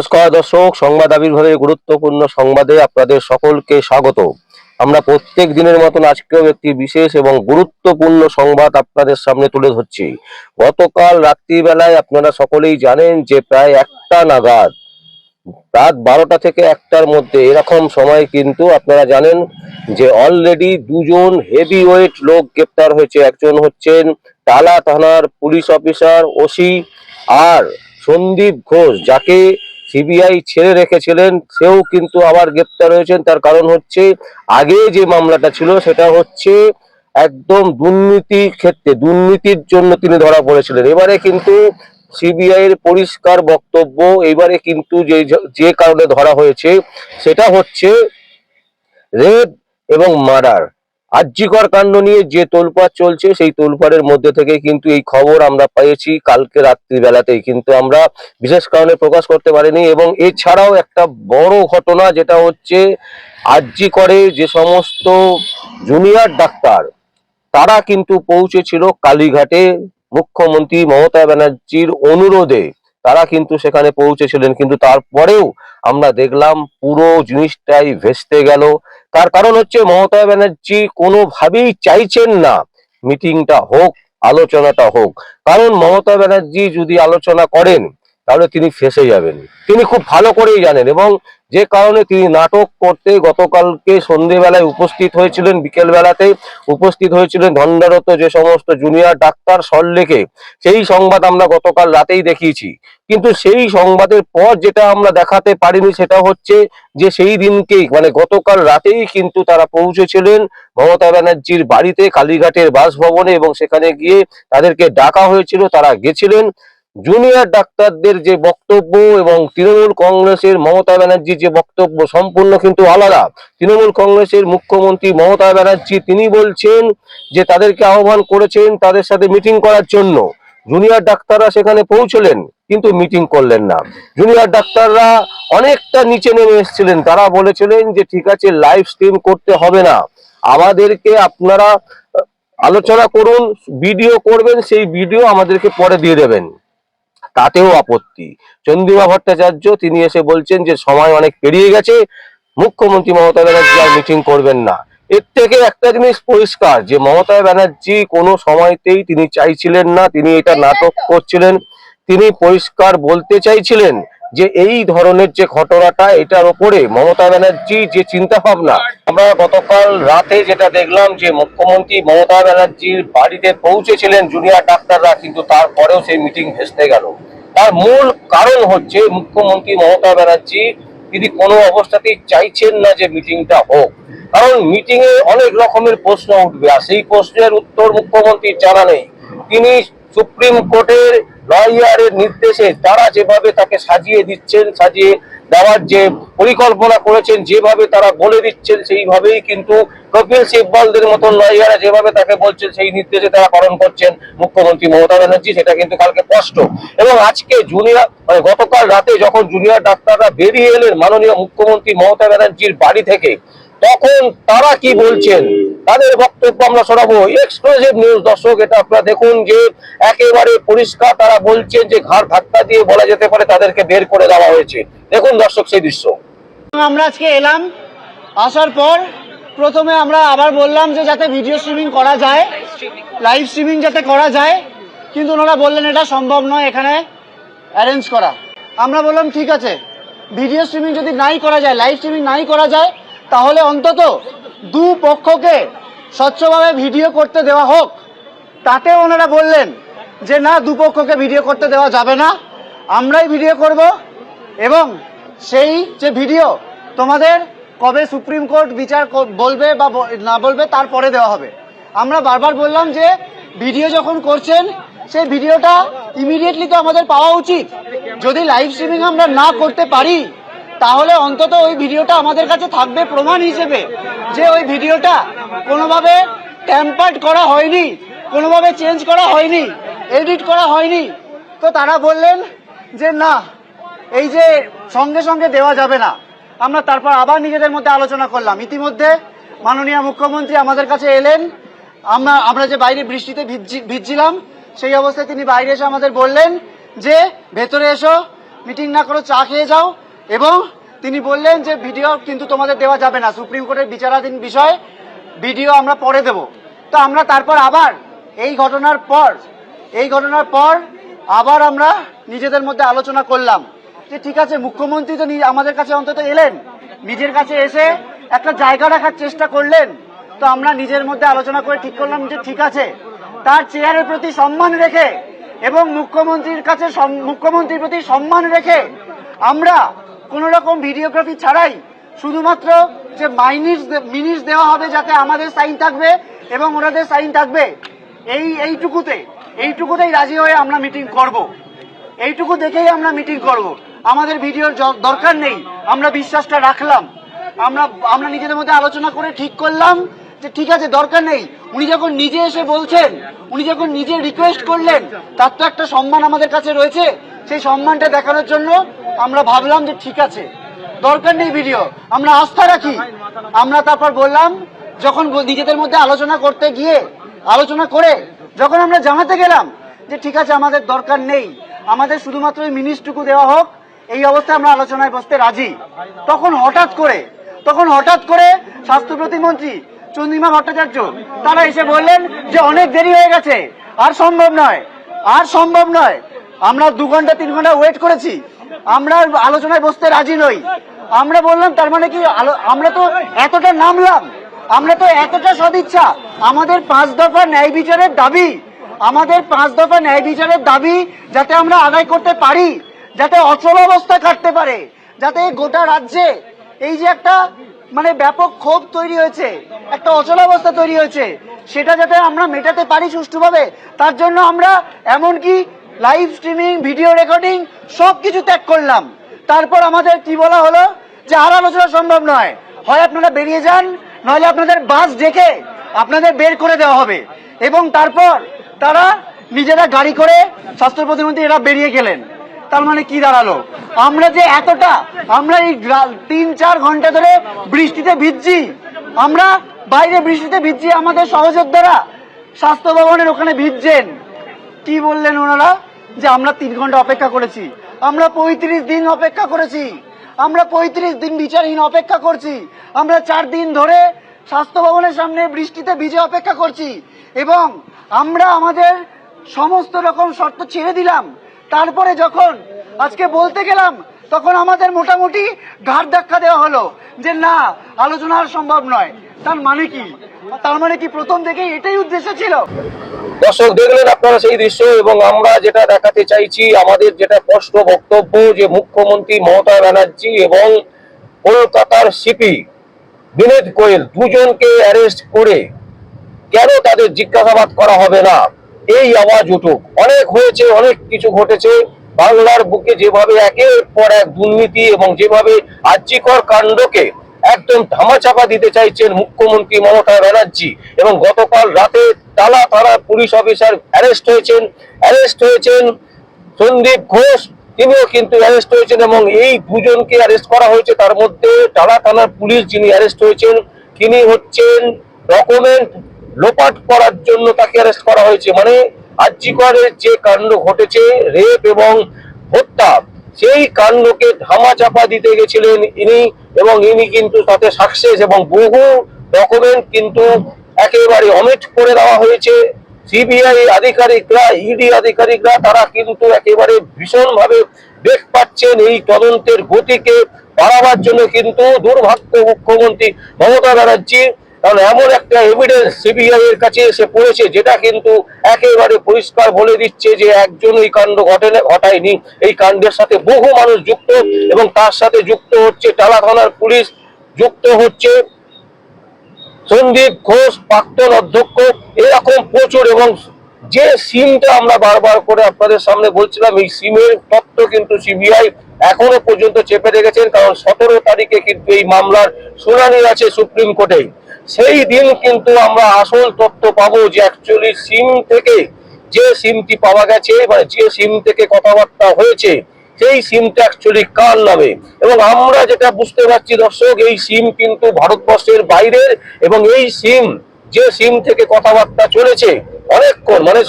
নমস্কার দর্শক, সংবাদ আবির্ভাবের গুরুত্বপূর্ণ সংবাদে আপনাদের সকলকে স্বাগত। আমরা প্রত্যেক দিনের মতন আজকেও একটি বিশেষ এবং গুরুত্বপূর্ণ সংবাদ আপনাদের সামনে তুলে ধরছি। গতকাল রাত্রিবেলায় আপনারা সকলেই জানেন যে প্রায় একটা নাগাদ, রাত বারোটা থেকে একটার মধ্যে এরকম সময় কিন্তু আপনারা জানেন যে অলরেডি দুজন হেভি ওয়েট লোক গ্রেপ্তার হয়েছে। একজন হচ্ছেন টালা থানার পুলিশ অফিসার ওসি আর সন্দীপ ঘোষ, যাকে সিবিআই ছেড়ে রেখেছিলেন, সেও কিন্তু আবার গ্রেপ্তার হয়েছেন। তার কারণ হচ্ছে, আগে যে মামলাটা ছিল, সেটা হচ্ছে একদম দুর্নীতি ক্ষেত্রে, দুর্নীতির জন্য তিনি ধরা পড়েছিলেন। এবারে কিন্তু সিবিআই এর পরিষ্কার বক্তব্য, এবারে কিন্তু যে যে কারণে ধরা হয়েছে, সেটা হচ্ছে রেপ এবং মার্ডার। আর্যিকর কাণ্ড নিয়ে যে তোলপাড় চলছে, সেই তোলপাড়ের মধ্যে থেকে কিন্তু এই খবর আমরা পেয়েছি কালকে রাত্রিবেলাতেই কিন্তু আমরা বিশেষ কারণে প্রকাশ করতে পারিনি এবং এছাড়াও একটা বড় ঘটনা যেটা হচ্ছে আর্জি করে যে সমস্ত জুনিয়র ডাক্তার, তারা কিন্তু পৌঁছেছিল কালীঘাটে। মুখ্যমন্ত্রী মমতা ব্যানার্জির অনুরোধে তারা কিন্তু সেখানে পৌঁছেছিলেন। কিন্তু তারপরেও আমরা দেখলাম পুরো জিনিসটাই ভেস্তে গেল। তার কারণ হচ্ছে মমতা ব্যানার্জি কোনোভাবেই চাইছেন না মিটিংটা হোক, আলোচনাটা হোক। কারণ মমতা ব্যানার্জি যদি আলোচনা করেন তাহলে তিনি ফেসে যাবেন। তিনি খুব ভালো করেই জানেন এবং যে কারণে তিনি নাটক করতে গতকালকে সন্ধেবেলায় উপস্থিত হয়েছিলেন বিকেলবেলাতে উপস্থিত হয়েছিলেন ধন্ডারত যে সমস্ত জুনিয়র ডাক্তার সল্লেকে। সেই সংবাদ আমরা গতকাল রাতেই দেখিয়েছি। কিন্তু সেই সংবাদের পর যেটা আমরা দেখাতে পারিনি সেটা হচ্ছে যে সেই দিনকেই মানে গতকাল রাতেই কিন্তু তারা পৌঁছেছিলেন মমতা ব্যানার্জির বাড়িতে, কালীঘাটের বাসভবনে এবং সেখানে গিয়ে তাদেরকে ডাকা হয়েছিল, তারা গেছিলেন। জুনিয়র ডাক্তারদের যে বক্তব্য এবং তৃণমূল কংগ্রেসের মমতা ব্যানার্জির যে বক্তব্য সম্পূর্ণ কিন্তু আলাদা। তৃণমূল কংগ্রেসের মুখ্যমন্ত্রী মমতা ব্যানার্জি তিনি বলছেন যে তাদেরকে আহ্বান করেছেন তাদের সাথে মিটিং করার জন্য। জুনিয়র ডাক্তাররা সেখানে পৌঁছলেন কিন্তু মিটিং করলেন না। জুনিয়র ডাক্তাররা অনেকটা নিচে নেমে এসেছিলেন। তারা বলেছিলেন যে ঠিক আছে লাইভ স্ট্রিম করতে হবে না। আমাদেরকে আপনারা আলোচনা করুন ভিডিও করবেন, সেই ভিডিও আমাদেরকে পরে দিয়ে দেবেন। তাতেও আপত্তি। চন্দ্রিমা ভট্টাচার্য, তিনি এসে বলছেন যে সময় অনেক পেরিয়ে গেছে, মুখ্যমন্ত্রী মমতা ব্যানার্জি আর মিটিং করবেন না। এর থেকে একটা জিনিস পরিষ্কার, যে মমতা ব্যানার্জি কোনো সময়তেই তিনি চাইছিলেন না, তিনি এটা নাটক করছিলেন, তিনি পরিষ্কার বলতে চাইছিলেন যে এই ধরনের যে ঘটনাটা, এটার ওপরে মমতা ব্যানার্জি যে চিন্তা ভাবনা আমরা গতকাল রাতে যেটা দেখলাম যে মুখ্যমন্ত্রী মমতা ব্যানার্জির বাড়িতে পৌঁছেছিলেন জুনিয়র ডাক্তাররা, কিন্তু তারপরেও সেই মিটিং ভেস্তে গেল। তার মূল কারণ হচ্ছে মুখ্যমন্ত্রী মমতা ব্যানার্জি, তিনি কোনো অবস্থাতেই চাইছেন না যে মিটিংটা হোক। কারণ মিটিং এ অনেক রকমের প্রশ্ন উঠবে, আর সেই প্রশ্নের উত্তর মুখ্যমন্ত্রীর জানা নেই। তিনি সুপ্রিম কোর্টের লয়ারের নির্দেশে তারা যেভাবে তাকে সাজিয়ে দিচ্ছেন, সাজিয়ে দেওয়ার যে পরিকল্পনা করেছেন, যেভাবে তারা বলে দিচ্ছেন, সেইভাবেই কিন্তু কপিল সিব্বলদের মতন লয়াররা যেভাবে তাকে বলছেন, সেই নির্দেশে তারা পালন করছেন মুখ্যমন্ত্রী মমতা ব্যানার্জি। সেটা কিন্তু কালকে স্পষ্ট। এবং আজকে জুনিয়র মানে গতকাল রাতে যখন জুনিয়র ডাক্তাররা বেরিয়ে এলেন মাননীয় মুখ্যমন্ত্রী মমতা ব্যানার্জির বাড়ি থেকে তখন তারা কি বলছেন? তাদের বক্তব্য আমরা শোনাবো। এক্সক্লুসিভ নিউজ দর্শক, এটা আপনারা দেখুন যে একেবারে পরিষ্কার তারা বলছেন যে ঘাড় ধাক্কা দিয়ে বলা যেতে পারে তাদেরকে বের করে দেওয়া হয়েছে। দেখুন দর্শক, সেই দৃশ্য। আমরা আজকে এলাম। আসার পর প্রথমে আমরা আবার বললাম যে যাতে ভিডিও স্ট্রিমিং করা যায় লাইভ স্ট্রিমিং যাতে করা যায়, কিন্তু ওনারা বললেন এটা সম্ভব নয়, এখানে অ্যারেঞ্জ করা। আমরা বললাম, ঠিক আছে ভিডিও স্ট্রিমিং যদি নাই করা যায় লাইভ স্ট্রিমিং নাই করা যায় তাহলে অন্তত দু পক্ষকে স্বচ্ছভাবে ভিডিও করতে দেওয়া হোক। তাতে ওনারা বললেন যে, না দুপক্ষকে ভিডিও করতে দেওয়া যাবে না। আমরাই ভিডিও করব এবং সেই যে ভিডিও তোমাদের কবে সুপ্রিম কোর্ট বিচার বলবে বা না বলবে তারপরে দেওয়া হবে। আমরা বারবার বললাম যে, ভিডিও যখন করছেন, সেই ভিডিওটা ইমিডিয়েটলি তো আমাদের পাওয়া উচিত। যদি লাইভ স্ট্রিমিং আমরা না করতে পারি তাহলে অন্তত ওই ভিডিওটা আমাদের কাছে থাকবে প্রমাণ হিসেবে যে ওই ভিডিওটা কোনোভাবে ট্যাম্পার্ড করা হয়নি, কোনোভাবে চেঞ্জ করা হয়নি এডিট করা হয়নি। তো তারা বললেন যে, না, এই যে সঙ্গে সঙ্গে দেওয়া যাবে না। আমরা তারপর আবার নিজেদের মধ্যে আলোচনা করলাম। ইতিমধ্যে মাননীয় মুখ্যমন্ত্রী আমাদের কাছে এলেন। আমরা আমরা যে বাইরে বৃষ্টিতে ভিজছি- ভিজছিলাম, সেই অবস্থায় তিনি বাইরে এসে আমাদের বললেন যে, ভেতরে এসো মিটিং না করো চা খেয়ে যাও এবং তিনি বললেন যে ভিডিও কিন্তু তোমাদের দেওয়া যাবে না। সুপ্রিম কোর্টের বিচারাধীন বিষয়, ভিডিও আমরা পরে দেব। তো আমরা তারপর আবার এই ঘটনার পর, এই ঘটনার পর আবার আমরা নিজেদের মধ্যে আলোচনা করলাম যে ঠিক আছে, মুখ্যমন্ত্রী তো আমাদের কাছে অন্তত এলেন, নিজের কাছে এসে একটা জায়গা রাখার চেষ্টা করলেন। তো আমরা নিজের মধ্যে আলোচনা করে ঠিক করলাম যে ঠিক আছে, তার চেয়ারের প্রতি সম্মান রেখে এবং মুখ্যমন্ত্রীর কাছে মুখ্যমন্ত্রীর প্রতি সম্মান রেখে আমরা কোন রকম ভিডিওগ্রাফি ছাড়াই শুধুমাত্র যে মাইনিস মিনিস দেওয়া হবে যাতে আমাদের সাইন থাকবে এবং ওনাদের সাইন থাকবে। এই, এইটুকুতে, এইটুকুতেই রাজি হয়ে আমরা মিটিং করব। এইটুকু দেখেই আমরা মিটিং করব। আমাদের ভিডিওর দরকার নেই। আমরা বিশ্বাসটা রাখলাম। আমরা আমরা নিজেদের মধ্যে আলোচনা করে ঠিক করলাম যে ঠিক আছে, দরকার নেই। উনি যখন নিজে এসে বলছেন, উনি যখন নিজে রিকোয়েস্ট করলেন, তার তো একটা সম্মান আমাদের কাছে রয়েছে। সেই সম্মানটা দেখানোর জন্য আমরা ভাবলাম যে ঠিক আছে, দরকার নেই ভিডিও, আমরা আস্থা রাখি। আমরা তারপর বললাম, যখন নিজেদের মধ্যে আলোচনা করতে গিয়ে, আলোচনা করে, যখন আমরা জানাতে গেলাম যে ঠিক আছে, আমাদের দরকার নেই, আমাদের শুধুমাত্র ওই মিনিটটুকু দেওয়া হোক, এই অবস্থায় আমরা আলোচনায় বসতে রাজি। তখন হঠাৎ করে, তখন হঠাৎ করে স্বাস্থ্য প্রতিমন্ত্রী চন্দ্রিমা ভট্টাচার্য, তারা এসে বললেন যে অনেক দেরি হয়ে গেছে, আর সম্ভব নয়, আর সম্ভব নয়। আমরা দু ঘণ্টা, তিন ঘণ্টা ওয়েট করেছি। আমরা আলোচনায় বসতে রাজি নই। আমরা বললাম, তার মানে কি আমরা তো এতটা নামলাম, আমরা তো এতটা সদিচ্ছা। আমাদের পাঁচ দফা ন্যায় বিচারের দাবি, আমাদের পাঁচ দফা ন্যায় বিচারের দাবি যাতে আমরা আদায় করতে পারি, যাতে অচল অবস্থা কাটতে পারে, যাতে গোটা রাজ্যে এই যে একটা মানে ব্যাপক ক্ষোভ তৈরি হয়েছে, একটা অচল অবস্থা তৈরি হয়েছে, সেটা যাতে আমরা মেটাতে পারি সুষ্ঠুভাবে, তার জন্য আমরা এমনকি লাইভ স্ট্রিমিং, ভিডিও রেকর্ডিং সব কিছু ত্যাগ করলাম। তারপর আমাদের কি বলা হলো? যে আর আলোচনা সম্ভব নয়। হয় আপনারা বেরিয়ে যান, নইলে আপনাদের বাস ডেকে আপনাদের বের করে দেওয়া হবে। এবং তারপর তারা নিজেরা গাড়ি করে স্বাস্থ্য প্রতিমন্ত্রী এরা বেরিয়ে গেলেন। তার মানে কি দাঁড়াল? আমরা যে এতটা, আমরা এই তিন, চার ঘণ্টা ধরে বৃষ্টিতে ভিজছি। আমরা বাইরে বৃষ্টিতে ভিজছি, আমাদের সহযোদ্ধারা স্বাস্থ্য ভবনের ওখানে ভিজছেন। কি বললেন ওনারা? যে আমরা তিন ঘণ্টা অপেক্ষা করেছি। আমরা পঁয়ত্রিশ দিন অপেক্ষা করেছি। আমরা পঁয়ত্রিশ দিন বিচারহীন অপেক্ষা করছি। আমরা চার দিন ধরে স্বাস্থ্য ভবনের সামনে বৃষ্টিতে ভিজে অপেক্ষা করছি এবং আমরা আমাদের সমস্ত রকম শর্ত ছেড়ে দিলাম। তারপরে যখন আজকে বলতে গেলাম, তখন আমাদের মোটামুটি ঘাট ধাক্কা দেওয়া হলো যে না, আলোচনা আর সম্ভব নয়। তার মানে কি? তার মানে কি প্রথম থেকেই এটাই উদ্দেশ্য ছিল? দর্শক দেখলেন আপনারা সেই দৃশ্য এবং আমরা যেটা দেখাতে চাইছি, আমাদের যেটা স্পষ্ট বক্তব্য যে মুখ্যমন্ত্রী মমতা ব্যানার্জি এবং কলকাতার সিপি বিনোদ কোয়েল দুজনকে অ্যারেস্ট করে কেন তাদের জিজ্ঞাসাবাদ করা হবে না? এই আওয়াজ উঠুক। অনেক হয়েছে, অনেক কিছু ঘটেছে। বাংলার বুকে যেভাবে একের পর এক দুর্নীতি এবং যেভাবে আর্যিকর কাণ্ডকে একদম ধামাচাপা দিতে চাইছেন মুখ্যমন্ত্রী মমতা ব্যানার্জি এবং গতকাল রাতে টালা থানা পুলিশ অফিসার অ্যারেস্ট হয়েছেন অ্যারেস্ট হয়েছেন সন্দীপ ঘোষ, তিনিও কিন্তু অ্যারেস্ট হয়েছেন এবং এই দুজনকে অ্যারেস্ট করা হয়েছে। তার মধ্যে টালা থানার পুলিশ যিনি অ্যারেস্ট হয়েছেন, তিনি হচ্ছেন ডকুমেন্ট লোপাট করার জন্য তাকে অ্যারেস্ট করা হয়েছে। মানে আর্যিকরের যে কাণ্ড ঘটেছে, রেপ এবং হত্যা সেই কাণ্ডকে ধামাচাপা দিতে গেছিলেন ইনি এবং ইনি কিন্তু তাতে সাকসেস এবং বহু ডকুমেন্ট কিন্তু একেবারে অমিট করে দেওয়া হয়েছে। সিবিআই আধিকারিকরা ইডি আধিকারিকরা, তারা কিন্তু একেবারে ভীষণভাবে বেগ পাচ্ছেন এই তদন্তের গতিকে বাড়াবার জন্য কিন্তু দুর্ভাগ্য মুখ্যমন্ত্রী মমতা ব্যানার্জি কারণ এমন একটা এভিডেন্স সিবিআই এর কাছে এসে পড়েছে, যেটা কিন্তু একেবারে পরিষ্কার বলে দিচ্ছে যে একজন এই কাণ্ড ঘটেনি, ঘটায়নি। এই কাণ্ডের সাথে বহু মানুষ যুক্ত এবং তার সাথে যুক্ত হচ্ছে টালা থানার পুলিশ, যুক্ত হচ্ছে সন্দীপ ঘোষ, প্রাক্তন অধ্যক্ষ। এরকম প্রচুর এবং যে সিমটা আমরা বারবার করে আপনাদের সামনে বলছিলাম, এই সিমের তথ্য কিন্তু সিবিআই এখনও পর্যন্ত চেপে রেখেছেন, কারণ সতেরো তারিখে কিন্তু এই মামলার শুনানি আছে সুপ্রিম কোর্টে। সেই দিন কিন্তু আমরা আসল তথ্য পাবো যে অ্যাকচুয়ালি সিম থেকে যে সিমটি পাওয়া গেছে মানে যে সিম থেকে কথাবার্তা হয়েছে, সেই সিমটা অ্যাকচুয়ালি কার নামে? এবং আমরা যেটা বুঝতে পারছি দর্শক, এই সিম কিন্তু ভারতবর্ষের বাইরের এবং এই সিম যে সিম থেকে কথাবার্তা চলেছে অনেকক্ষণ মানে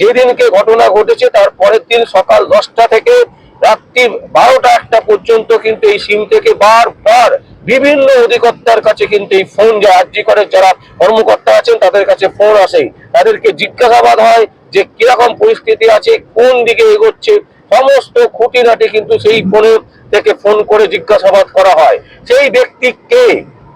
যেদিনকে ঘটনা ঘটেছে, তার পরের দিন সকাল দশটা থেকে রাত্রি বারোটা একটা পর্যন্ত কিন্তু এই সিম থেকে বারবার বিভিন্ন অধিকর্তার কাছে কিন্তু এই ফোন যে আর্জি করে, যারা কর্মকর্তা আছেন, তাদের কাছে ফোন আসে। তাদেরকে জিজ্ঞাসাবাদ হয় যে কীরকম পরিস্থিতি আছে, কোন দিকে এগোচ্ছে। সমস্ত খুঁটিনাটি কিন্তু সেই ফোনের থেকে ফোন করে জিজ্ঞাসাবাদ করা হয়। সেই ব্যক্তি কে?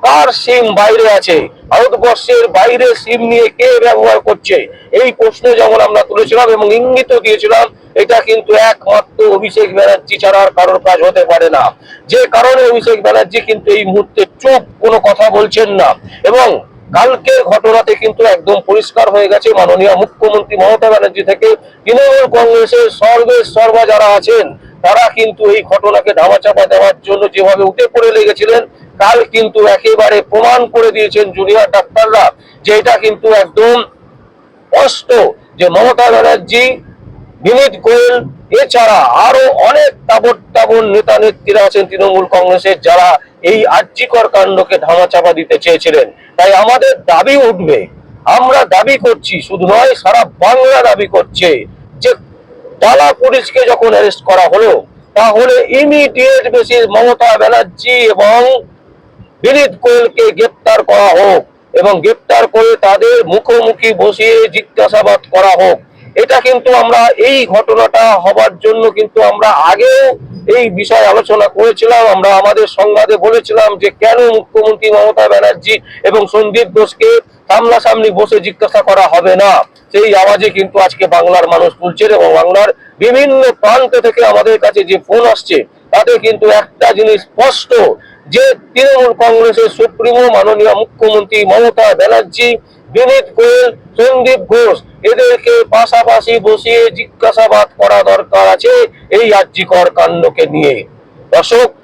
কার সিম বাইরে আছে। ভারতবর্ষের বাইরে সিম নিয়ে কে ব্যবহার করছে? এই প্রশ্ন যেমন আমরা তুলেছিলাম এবং ইঙ্গিত দিয়েছিলাম, এটা কিন্তু একমাত্র অভিষেক ব্যানার্জি ছাড়া আর কারোর কাজ হতে পারে না। যে কারণে অভিষেক ব্যানার্জি কিন্তু এই মুহূর্তে চুপ, কোনো কথা বলছেন না। এবং কালকের ঘটনাতে কিন্তু একদম পরিষ্কার হয়ে গেছে মাননীয় মুখ্যমন্ত্রী মমতা ব্যানার্জি থেকে তৃণমূল কংগ্রেসের সর্বের সর্বা যারা আছেন তারা কিন্তু এই ঘটনাকে ধামাচাপা দেওয়ার জন্য যেভাবে উঠে পড়ে লেগেছিলেন, কাল কিন্তু একেবারে প্রমাণ করে দিয়েছেন জুনিয়র ডাক্তাররা যে এটা কিন্তু একদম স্পষ্ট যে মমতা ব্যানার্জি, বিনীত গোয়েল, এছাড়া আরও অনেক তাবর তাবর নেতা নেত্রীরা আছেন তৃণমূল কংগ্রেসের যারা এই আর্যিকর কাণ্ডকে ধামাচাপা দিতে চেয়েছিলেন। তাই আমাদের দাবি উঠবে। আমরা দাবি করছি, শুধু নয়, সারা বাংলা দাবি করছে যে টালা পুলিশকে যখন অ্যারেস্ট করা হলো, তাহলে ইমিডিয়েট বেসিস মমতা ব্যানার্জি এবং বিনীত কোয়েলকে গ্রেপ্তার করা হোক এবং গ্রেপ্তার করে তাদের মুখোমুখি বসিয়ে জিজ্ঞাসাবাদ করা হোক। এটা কিন্তু আমরা এই ঘটনাটা হবার জন্য কিন্তু আমরা আগেও এই বিষয়ে আলোচনা করেছিলাম। আমরা আমাদের সংবাদে বলেছিলাম যে কেন মুখ্যমন্ত্রী মমতা ব্যানার্জি এবং সন্দীপ ঘোষকে সামনাসামনি বসে জিজ্ঞাসা করা হবে না। সেই আওয়াজে কিন্তু আজকে বাংলার মানুষ তুলছেন এবং বাংলার বিভিন্ন প্রান্ত থেকে আমাদের কাছে যে ফোন আসছে, তাতে কিন্তু একটা জিনিস স্পষ্ট, যে তৃণমূল কংগ্রেসের সুপ্রিমো মাননীয় মুখ্যমন্ত্রী মমতা ব্যানার্জি, বিনীত গোয়েল, সন্দীপ ঘোষ, এদেরকে পাশাপাশি বসিয়ে জিজ্ঞাসাবাদ করা দরকার আছে এই আর্যিকর কাণ্ডকে নিয়ে। দর্শক